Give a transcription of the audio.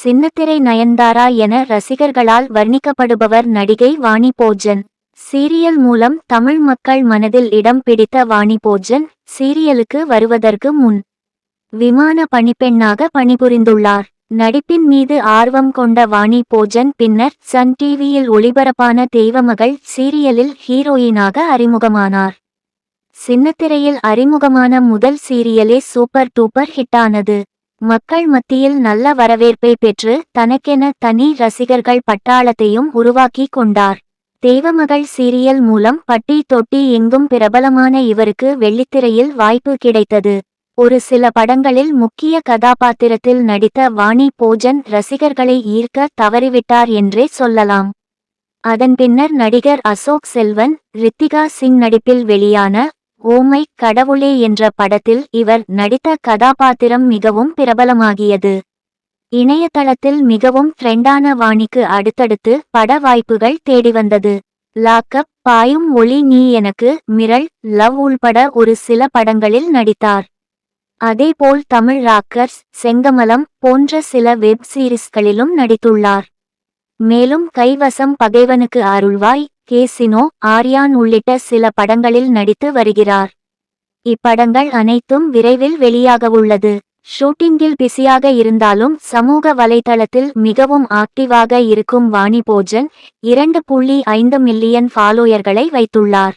சின்னத்திரை நயன்தாரா என ரசிகர்களால் வர்ணிக்கப்படுபவர் நடிகை வாணி போஜன். சீரியல் மூலம் தமிழ் மக்கள் மனதில் இடம் பிடித்த வாணி போஜன் சீரியலுக்கு வருவதற்கு முன் விமான பணிப்பெண்ணாக பணிபுரிந்துள்ளார். நடிப்பின் மீது ஆர்வம் கொண்ட வாணி போஜன் பின்னர் சன் டிவியில் ஒளிபரப்பான தெய்வமகள் சீரியலில் ஹீரோயினாக அறிமுகமானார். சின்னத்திரையில் அறிமுகமான முதல் சீரியலே சூப்பர் டூப்பர் ஹிட்டானது. மக்கள் மத்தியில் நல்ல வரவேற்பை பெற்று தனக்கென தனி ரசிகர்கள் பட்டாளத்தையும் உருவாக்கி கொண்டார். தெய்வமகள் சீரியல் மூலம் பட்டி தொட்டி எங்கும் பிரபலமான இவருக்கு வெள்ளித்திரையில் வாய்ப்பு கிடைத்தது. ஒரு சில படங்களில் முக்கிய கதாபாத்திரத்தில் நடித்த வாணி போஜன் ரசிகர்களை ஈர்க்க தவறிவிட்டார் என்றே சொல்லலாம். அதன் பின்னர் நடிகர் அசோக் செல்வன் ரித்திகா சிங் நடிப்பில் வெளியான ஓமை கடவுளே என்ற படத்தில் இவர் நடித்த கதாபாத்திரம் மிகவும் பிரபலமாகியது. இணையதளத்தில் மிகவும் ட்ரெண்டான வாணிக்கு அடுத்தடுத்து பட வாய்ப்புகள் தேடி வந்தது. லாக்கப் பாயும் ஒளி நீ எனக்கு மிரள் லவ் உள்பட ஒரு சில படங்களில் நடித்தார். அதேபோல் தமிழ் ராக்கர்ஸ் செங்கமலம் போன்ற சில வெப் சீரிஸ்களிலும் நடித்துள்ளார். மேலும் கைவசம் பகைவனுக்கு அருள்வாய் கேசினோ ஆர்யான் உள்ளிட்ட சில படங்களில் நடித்து வருகிறார். இப்படங்கள் அனைத்தும் விரைவில் வெளியாகவுள்ளது. ஷூட்டிங்கில் பிஸியாக இருந்தாலும் சமூக வலைதளத்தில் மிகவும் ஆக்டிவாக இருக்கும் வாணி போஜன் இரண்டு புள்ளி ஐந்து மில்லியன் ஃபாலோயர்களை வைத்துள்ளார்.